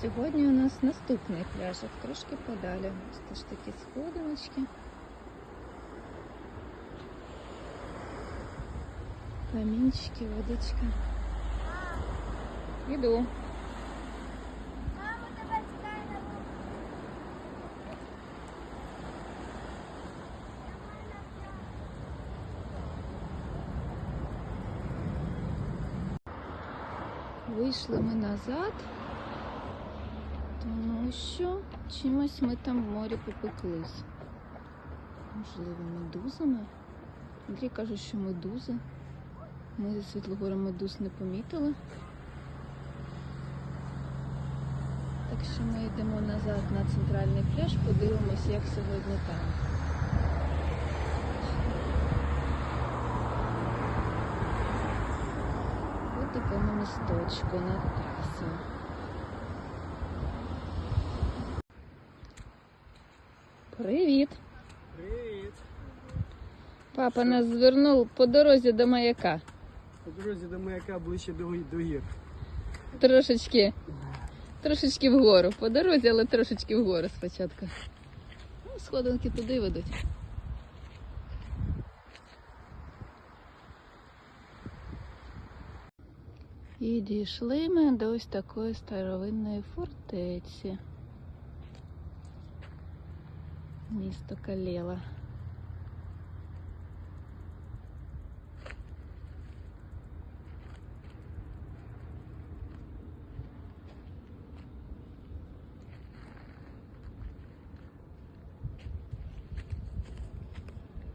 сьогодні у нас наступний пляжик, трошки подалі. Ось теж такі сходиночки. Камінчики, водичка. Іду. Мама, тебе чекає на вулиці. Вийшли ми назад, Тому що чимось ми там в морі попеклись. Можливо, медузами. Андрій каже, що медузи. Ми зі Світлогором медуз не помітили. Так що ми йдемо назад на центральний пляж, подивимося, як сьогодні там. По такому місточку над трасою. Привіт! Привіт! Папа нас звернув по дорозі до маяка. По дорозі до маяка ближче до, до гір. Трошечки, трошечки вгору. По дорозі, але трошечки вгору спочатку. Ну, сходинки туди ведуть. І дійшли ми до ось такої старовинної фортеці. Місто Калєва.